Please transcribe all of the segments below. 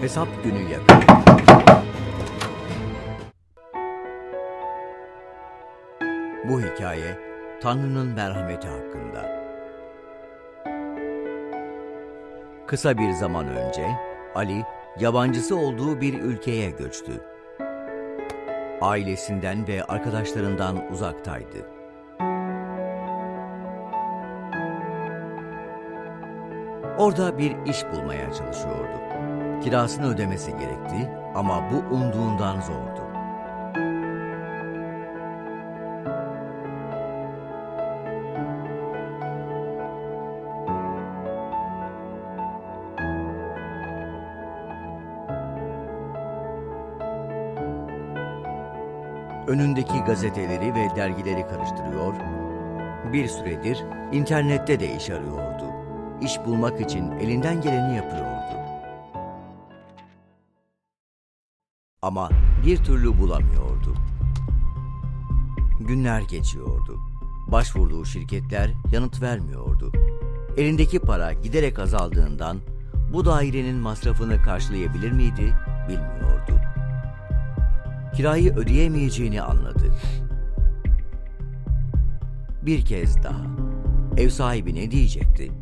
Hesap günü yakın. Bu hikaye Tanrı'nın merhameti hakkında. Kısa bir zaman önce Ali yabancısı olduğu bir ülkeye göçtü. Ailesinden ve arkadaşlarından uzaktaydı. Orada bir iş bulmaya çalışıyordu. Kirasını ödemesi gerekti ama bu umduğundan zordu. Önündeki gazeteleri ve dergileri karıştırıyor, bir süredir internette de iş arıyordu. İş bulmak için elinden geleni yapıyordu. Ama bir türlü bulamıyordu. Günler geçiyordu. Başvurduğu şirketler yanıt vermiyordu. Elindeki para giderek azaldığından bu dairenin masrafını karşılayabilir miydi bilmiyordu. Kirayı ödeyemeyeceğini anladı. Bir kez daha. Ev sahibi ne diyecekti?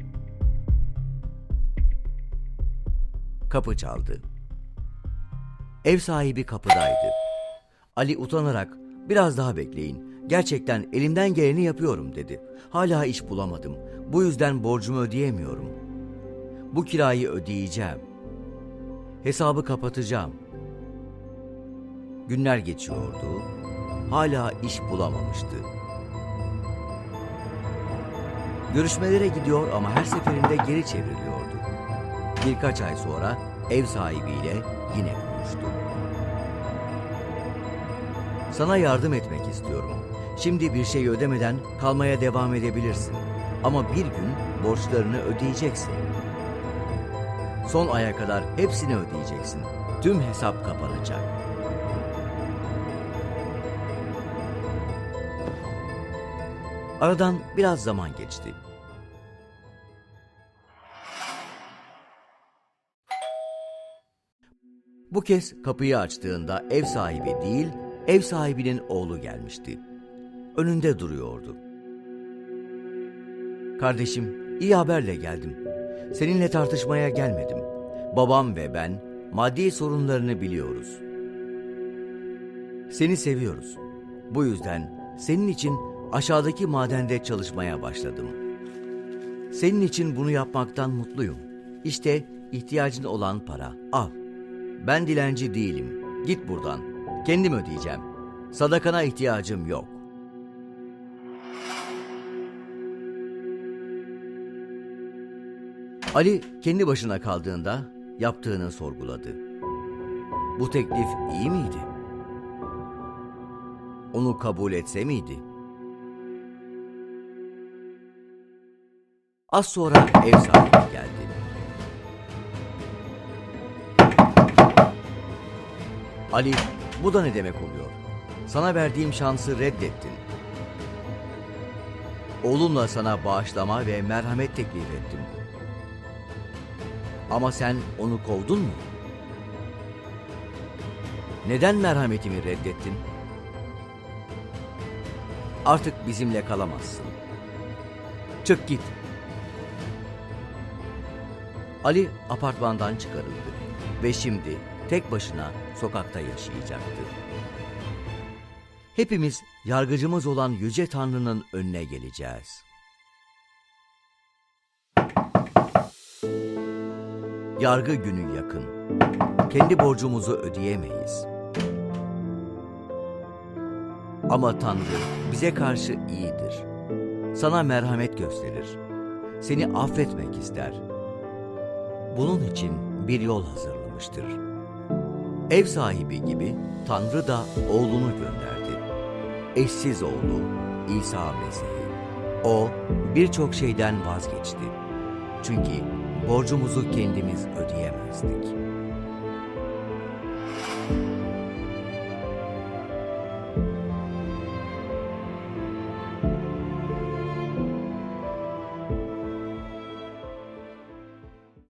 Kapı çaldı. Ev sahibi kapıdaydı. Ali utanarak biraz daha bekleyin. Gerçekten elimden geleni yapıyorum dedi. Hala iş bulamadım. Bu yüzden borcumu ödeyemiyorum. Bu kirayı ödeyeceğim. Hesabı kapatacağım. Günler geçiyordu. Hala iş bulamamıştı. Görüşmelere gidiyor ama her seferinde geri çevriliyordu. Birkaç ay sonra ev sahibiyle yine konuştu. Sana yardım etmek istiyorum. Şimdi bir şey ödemeden kalmaya devam edebilirsin. Ama bir gün borçlarını ödeyeceksin. Son aya kadar hepsini ödeyeceksin. Tüm hesap kapanacak. Aradan biraz zaman geçti. Bu kez kapıyı açtığında ev sahibi değil, ev sahibinin oğlu gelmişti. Önünde duruyordu. Kardeşim, iyi haberle geldim. Seninle tartışmaya gelmedim. Babam ve ben maddi sorunlarını biliyoruz. Seni seviyoruz. Bu yüzden senin için aşağıdaki madende çalışmaya başladım. Senin için bunu yapmaktan mutluyum. İşte ihtiyacın olan para. Al. Ben dilenci değilim. Git buradan. Kendim ödeyeceğim. Sadakana ihtiyacım yok. Ali kendi başına kaldığında yaptığını sorguladı. Bu teklif iyi miydi? Onu kabul etse miydi? Az sonra ev sahibi geldi. Ali, bu da ne demek oluyor? Sana verdiğim şansı reddettin. Oğlumla sana bağışlama ve merhamet teklif ettim. Ama sen onu kovdun mu? Neden merhametimi reddettin? Artık bizimle kalamazsın. Çık git. Ali apartmandan çıkarıldı ve şimdi tek başına sokakta yaşayacaktı. Hepimiz yargıcımız olan Yüce Tanrı'nın önüne geleceğiz. Yargı günü yakın. Kendi borcumuzu ödeyemeyiz. Ama Tanrı bize karşı iyidir. Sana merhamet gösterir. Seni affetmek ister. Bunun için bir yol hazırlamıştır. Ev sahibi gibi Tanrı da oğlunu gönderdi. Eşsiz oğlu İsa Mesih'i. O birçok şeyden vazgeçti. Çünkü borcumuzu kendimiz ödeyemezdik.